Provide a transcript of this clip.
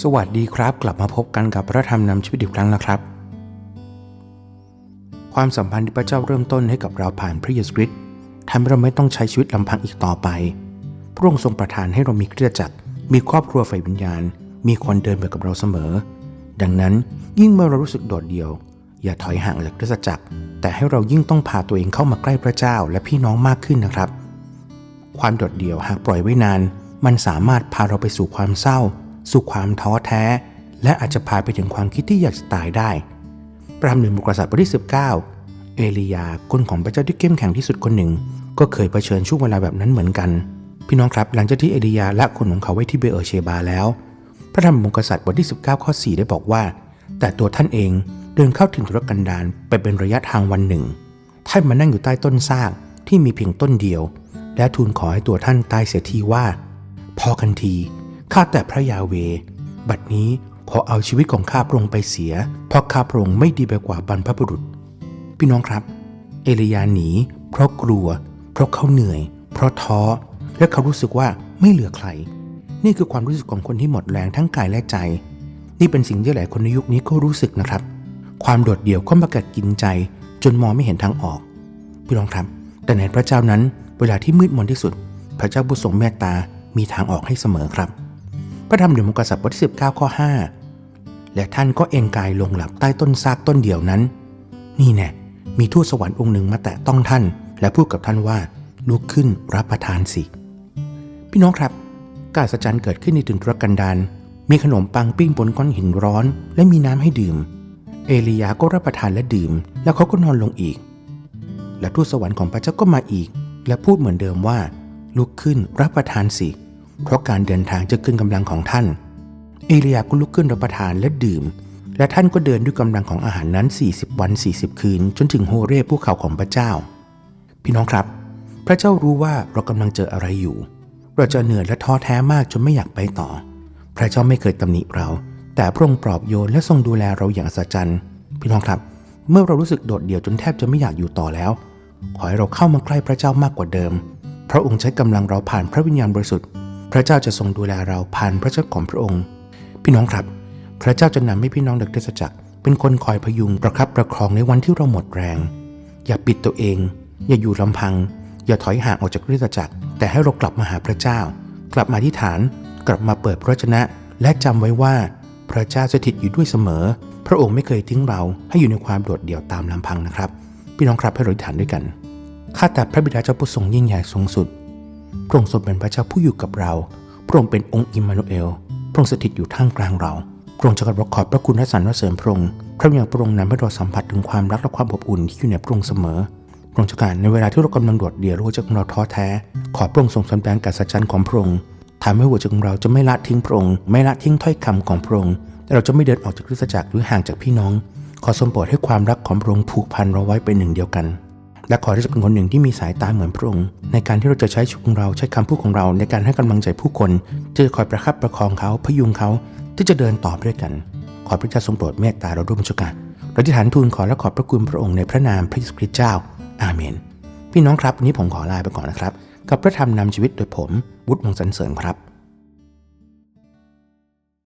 สวัสดีครับ กลับมาพบกันกับพระธรรมนำชีวิตอีกครั้งนะครับ ความสัมพันธ์ที่พระเจ้าเริ่มต้นให้กับเราผ่านพระเยซูคริสต์ทำให้เราไม่ต้องใช้ชีวิตลำพังอีกต่อไป พระองค์ทรงประทานให้เรามีเคริสตจักรมีครอบครัวฝ่ายวิญญาณ มีคนเดินไปกับเราเสมอ ดังนั้นยิ่งเมื่อเรารู้สึกโดดเดี่ยว อย่าถอยห่างจากเคริสตจักร แต่ให้เรายิ่งต้องพาตัวเองเข้ามาใกล้พระเจ้าและพี่น้องมากขึ้นนะครับ ความโดดเดี่ยวหากปล่อยไว้นาน มันสามารถพาเราไปสู่ความเศร้า สู่ความท้อแท้ และอาจจะพาไปถึงความคิดที่อยากจะตายได้ พระธรรมหนึ่งบทกษัตริย์บทที่19 เอลียาคนของพระเจ้าที่เข้มแข็งที่สุดคนหนึ่ง ก็เคยเผชิญช่วงเวลาแบบนั้นเหมือนกัน พี่น้องครับหลังจากที่เอลียาละคนของเขาไว้ที่เบเออร์เชบาแล้ว พระธรรมบทกษัตริย์บทที่ 19 ข้อ 4 ได้บอกว่า แต่ตัวท่านเองเดินเข้าถึงธุรกันดารไปเป็นระยะทางวันหนึ่ง ท่านมานั่งอยู่ใต้ต้นซากที่มีเพียงต้นเดียว และทูลขอให้ตัวท่านตายเสียทีว่า พอกันที ข้าแต่พระยาเว บัดนี้ขอเอาชีวิตของข้าพระองค์ไปเสีย เพราะข้าพระองค์ไม่ดีไปกว่าบรรพบุรุษ พี่น้องครับ เอลียาหนี เพราะกลัว เพราะเขาเหนื่อย เพราะท้อ และเขารู้สึกว่าไม่เหลือใคร นี่คือความรู้สึกของคนที่หมดแรงทั้งกายและใจ นี่เป็นสิ่งที่หลายคนในยุคนี้ก็รู้สึกนะครับ ความโดดเดี่ยวก็มากัดกินใจ จนมองไม่เห็นทางออก พี่น้องครับ แต่ในพระเจ้านั้น เวลาที่มืดมนที่สุด พระเจ้าผู้ทรงเมตตามีทางออกให้เสมอครับ ระธรรมเดือนมกษัตริย์บทที่19ข้อ5 และท่านก็เอนกายลงหลับใต้ต้นซากต้นเดียวนั้น นี่แน่มีทูตสวรรค์องค์หนึ่งมาแตะต้องท่าน และพูดกับท่านว่าลุกขึ้นรับประทานสิ พี่น้องครับ การสัจจันเกิดขึ้นในถึงทุรกันดารมีขนมปังปิ้งบนก้อนหินร้อน และมีน้ำให้ดื่ม เอลียาก็รับประทานและดื่ม แล้วเขาก็นอนลงอีก และทูตสวรรค์ของพระเจ้าก็มาอีก และพูดเหมือนเดิมว่า ลุกขึ้นรับประทานสิเเพราะการเดินทางจะเกินกำลังของท่าน เอลียาก็ลุกขึ้นรับประทานและดื่ม และท่านก็เดินด้วยกำลังของอาหารนั้น 40 วัน 40 คืน จนถึงโฮเร่ภูเขาของพระเจ้า พี่น้องครับ พระเจ้ารู้ว่าเรากำลังเจออะไรอยู่ เราจะเหนื่อยและท้อแท้มากจนไม่อยากไปต่อ พระเจ้าไม่เคยตำหนิเรา แต่พระองค์ปลอบโยนและทรงดูแลเราอย่างอัศจรรย์พี่น้องครับ เมื่อเรารู้สึกโดดเดี่ยวจนแทบจะไม่อยากอยู่ต่อแล้ว ขอให้เราเข้ามาใกล้พระเจ้ามากกว่าเดิม พระองค์ใช้กำลังเราผ่านพระวิญญาณบริสุทธิ์ พระเจ้าจะทรงดูแลเราผ่านพระเจ้าของพระองค์ พี่น้องครับ พระเจ้าจะนำให้พี่น้องเด็กเทศจักร เป็นคนคอยพยุงประคับประคองในวันที่เราหมดแรง อย่าปิดตัวเอง อย่าอยู่ลำพัง อย่าถอยห่างออกจากคริสตจักร แต่ให้เรากลับมาหาพระเจ้า กลับมาที่ฐาน กลับมาเปิดพระวจนะ และจำไว้ว่าพระเจ้าสถิตอยู่ด้วยเสมอ พระองค์ไม่เคยทิ้งเราให้อยู่ในความโดดเดี่ยวตามลำพังนะครับ พี่น้องครับให้เราอธิษฐานด้วยกันข้าแต่พระบิดาเจ้าผู้ทรงยิ่งใหญ่สูงสุด พระองค์ทรงเป็นพระเจ้าผู้อยู่กับเรา พระองค์เป็นองค์อิมมานูเอล พระองค์สถิตอยู่ท่ามกลางเรา พระองค์จะกราบขอบพระคุณและสรรเสริญพระองค์ พระวิญญาณพระองค์นั้นให้เราสัมผัสถึงความรักและความอบอุ่นที่อยู่ในพระองค์เสมอ พระองค์จะการในเวลาที่เรากำลังโดดเดี่ยวรู้จักเราท้อแท้ ขอพระองค์ทรงสำแดงการสัจจันของพระองค์ทำให้หัวใจของเราจะไม่ละทิ้งพระองค์ ไม่ละทิ้งถ้อยคำของพระองค์แต่เราจะไม่เดินออกจากคริสตจักรหรือห่างจากพี่น้อง ขอทรงโปรดให้ความรักของพระองค์ผูกพันเราไว้เป็นหนึ่งเดียวกัน และขอที่จะเป็นคนหนึ่งที่มีสายตาเหมือนพระองค์ในการที่เราจะใช้ชีวิตของเราใช้คำพูดของเราในการให้กำลังใจผู้คนที่จะคอยประคับประคองเขาพยุงเขาที่จะเดินต่อไปด้วยกัน ขอพระเจ้าทรงโปรดเมตตาเราด้วยมัชการเราที่ฐานทูลขอและขอบพระคุณพระองค์ในพระนามพระเยซูคริสต์เจ้า อาเมน พี่น้องครับวันนี้ผมขอลาไปก่อนนะครับ กับพระธรรมนำชีวิตโดยผมวุฒิวงศ์สันเสริญครับ